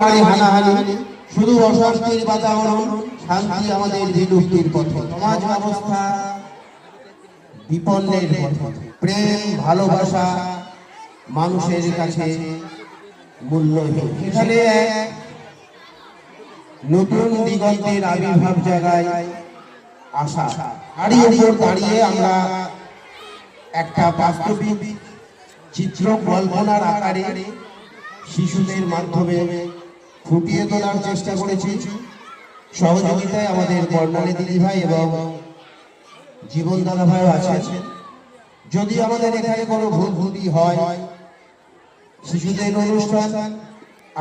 মারামারি হানাহানি, শুধু অশান্তির বাতাবরণ, শান্তি আমাদের বিলুপ্তির পথে। সমাজ ব্যবস্থা বিপন্নের পথে। প্রেম, ভালোবাসা মানুষের কাছে মূল্যহীন। এখানে নতুন দিগন্তের আবির্ভাব জায়গায় আশা। হাড়ি উপর দাঁড়িয়ে আমরা একটা বাস্তবিক চিত্র কল্পনার আকারে শিশুদের মাধ্যমে ফুটিয়ে তোলার চেষ্টা করেছি। সহযোগিতায় আমাদের বর্ণালী দিদিভাই এবং জীবন দাদা ভাইও আছেন। যদি আমাদের এখানে কোনো ভুল ভুটি হয়, শিশুদের অনুষ্ঠান,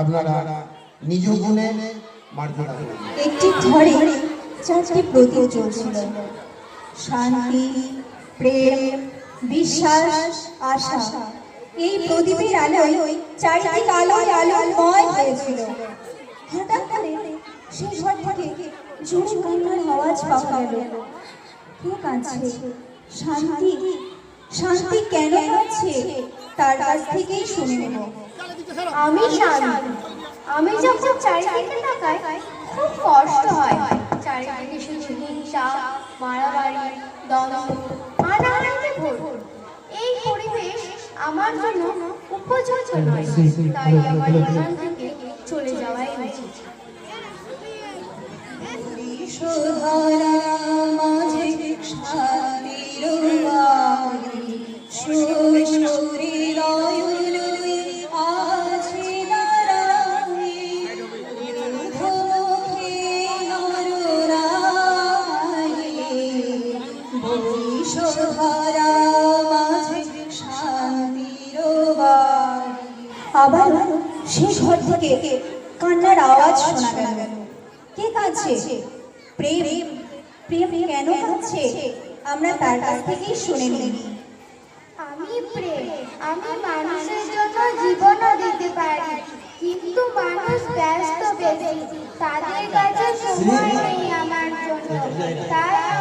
আপনারা নিজ গুণে একটি ঘরে চারটি প্রদীপ চলছিল শান্তি, প্রেম, বিশ্বাস, আশা। এই প্রদীপের আলোয় চারিদিক আলোয় আলোময় হয়েছিল। হঠাৎ করে সেই ঘর থেকে জোরে কান্নার আওয়াজ পাওয়া গেল। কে কাঁদছে? শান্তি। শান্তি কেন কাঁদছে? তার কাছ থেকেই শুনে নেব। আমি শান্তি। আমি যখন চারিদিকে তাকাই, খুব কষ্ট হয়। চারিদিকে শুধু হিংসা, মারামারি, দ্বন্দ্ব হানাহানিতে ভরপুর এই পরিবেশ আমার জন্য উপযুক্ত নয়। তাই আমার আবার সে ঘর থেকে কান্নার আওয়াজ শোনা গেল। কে কাঁদছে? প্রেম। প্রেম কেন কাঁদছে? আমরা তার কাছ থেকেই শুনে নিই। আমি প্রেম। আমি মানুষের জন্য জীবনও দিতে পারি। কিন্তু মানুষ ব্যস্ত বেশি। তাদের কাছে সময় নেই আমার জন্য। তাই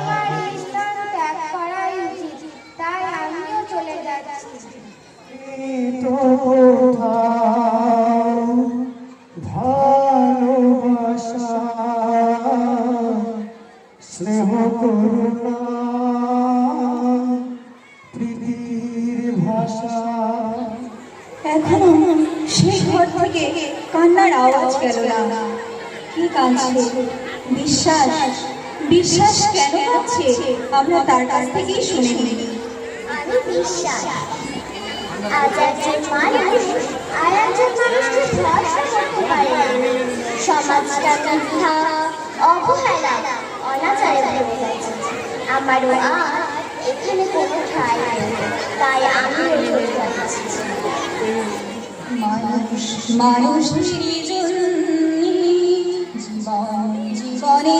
করুণা প্রীতির ভাষা এখনও আওয়াজ গেল কি কাঁদছে? বিশ্বাস? বিশ্বাস কেন কাঁদছে? আমরা তার থেকেই শুনে নিই সমাজটা অবহেলা। অনাচারে ভরে গেছে আমারও আর এখানে কোনো ঠাঁই নেই। তাই আমিও চলে যাচ্ছি মানুষ জন্যে জীবন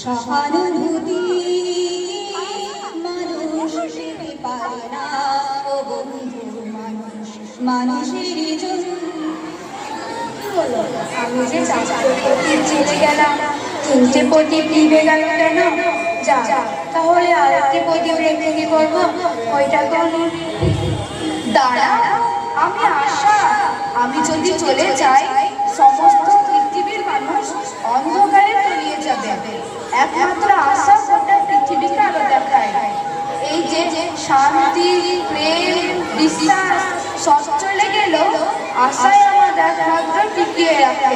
সহানুভূতি মানুষ না বন্ধু মানুষ আমি যে চারটে প্রদীপ জেলে গেলাম তিনটে প্রদীপ নিভে গেল কেন? যা, তাহলে আর একটি প্রদীপ রেখে কি করব? ওইটা কোন দাঁড়া আমি আশা, আমি যদি চলে যাই, সমস্ত পৃথিবীর মানুষ অন্ধকারে তলিয়ে যাবে। একমাত্র আশা গোটা পৃথিবীকে আলো দেখায়। এই যে শান্তি, প্রেম, বিশ্বাস সব চলে গেল, আশায় আমাদের একমাত্র টিকিয়ে রাখে।